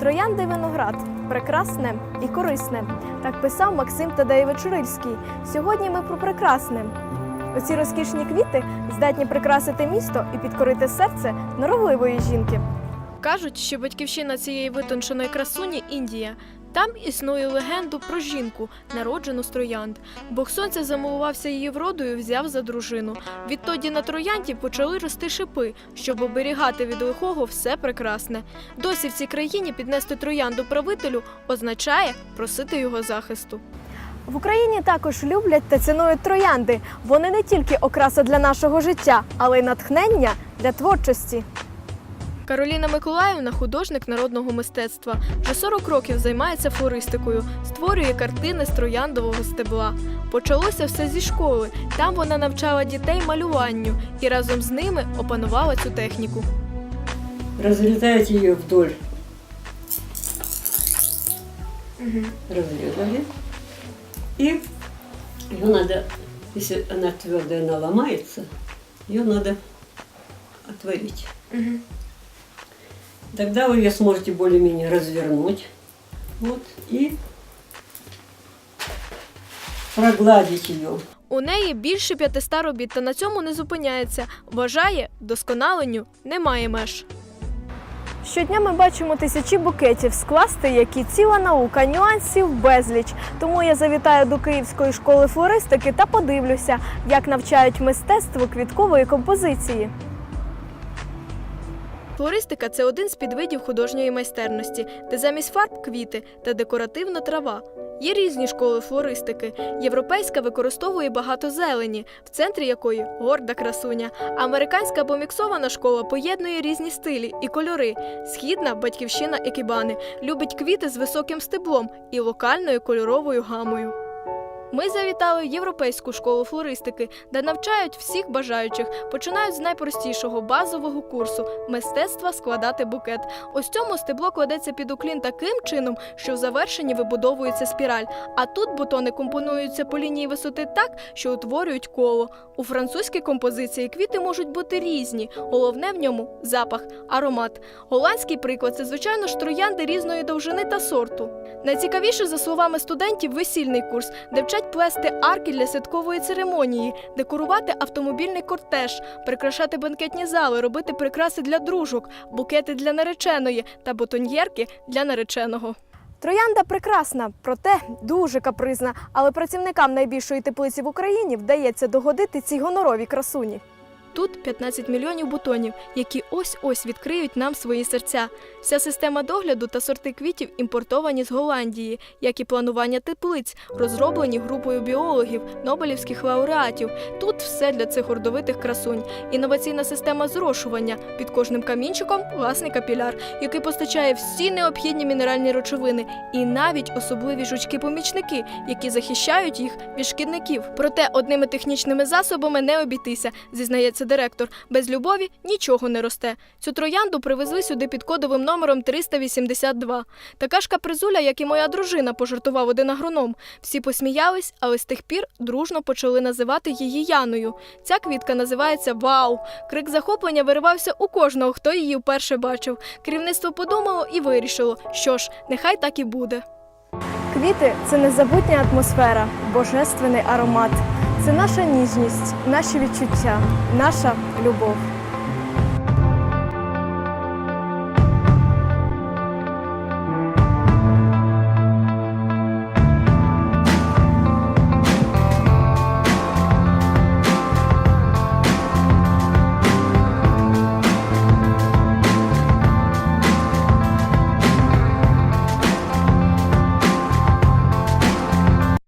Троянди виноград прекрасне і корисне. Так писав Максим Тадеєвич Рильський. Сьогодні ми про прекрасне. Оці розкішні квіти здатні прикрасити місто і підкорити серце норовливої жінки. Кажуть, що батьківщина цієї витонченої красуні Індія. Там існує легенду про жінку, народжену з троянд. Бог сонця замилувався її вродою, взяв за дружину. Відтоді на троянді почали рости шипи, щоб оберігати від лихого все прекрасне. Досі в цій країні піднести троянду правителю означає просити його захисту. В Україні також люблять та цінують троянди. Вони не тільки окраса для нашого життя, але й натхнення для творчості. Кароліна Миколаївна художник народного мистецтва. Вже 40 років займається флористикою, створює картини з трояндового стебла. Почалося все зі школи. Там вона навчала дітей малюванню і разом з ними опанувала цю техніку. Разрезаете ее вдоль. Разрезали. И ее надо, если она твердая, она ломается, ее надо отварить. Тогда вы ее сможете более-менее развернуть. Вот, и прогладить ее. У неї більше 500 робіт, та на цьому не зупиняється. Вважає, досконаленню немає меж. Щодня ми бачимо тисячі букетів, скласти які ціла наука, нюансів безліч. Тому я завітаю до Київської школи флористики та подивлюся, як навчають мистецтву квіткової композиції. Флористика це один з підвидів художньої майстерності, де замість фарб квіти та декоративна трава. Є різні школи флористики. Європейська використовує багато зелені, в центрі якої горда красуня. Американська або школа поєднує різні стилі і кольори. Східна батьківщина екібани любить квіти з високим стеблом і локальною кольоровою гамою. Ми завітали в європейську школу флористики, де навчають всіх бажаючих. Починають з найпростішого базового курсу мистецтва складати букет. Ось цьому стебло кладеться під уклін таким чином, що в завершенні вибудовується спіраль. А тут бутони компонуються по лінії висоти так, що утворюють коло. У французькій композиції квіти можуть бути різні. Головне в ньому запах, аромат. Голландський приклад це звичайно ж троянди різної довжини та сорту. Найцікавіше, за словами студентів, весільний курс, де вчать плести арки для святкової церемонії, декорувати автомобільний кортеж, прикрашати банкетні зали, робити прикраси для дружок, букети для нареченої та бутоньєрки для нареченого. Троянда прекрасна, проте дуже капризна, але працівникам найбільшої теплиці в Україні вдається догодити цій гоноровій красуні. Тут 15 мільйонів бутонів, які ось-ось відкриють нам свої серця. Вся система догляду та сорти квітів імпортовані з Голландії, як і планування теплиць, розроблені групою біологів, нобелівських лауреатів. Тут все для цих гордовитих красунь. Інноваційна система зрошування під кожним камінчиком власний капіляр, який постачає всі необхідні мінеральні речовини і навіть особливі жучки-помічники, які захищають їх від шкідників. Проте одними технічними засобами не обійтися, зізнається директор. Без любові нічого не росте. Цю троянду привезли сюди під кодовим номером 382. Така ж капризуля, як і моя дружина, пожартував один агроном. Всі посміялись, але з тих пір дружно почали називати її Яною. Ця квітка називається Вау. Крик захоплення виривався у кожного, хто її вперше бачив. Керівництво подумало і вирішило, що ж, нехай так і буде. Квіти це незабутня атмосфера, божественний аромат. Це наша ніжність, наші відчуття, наша любов.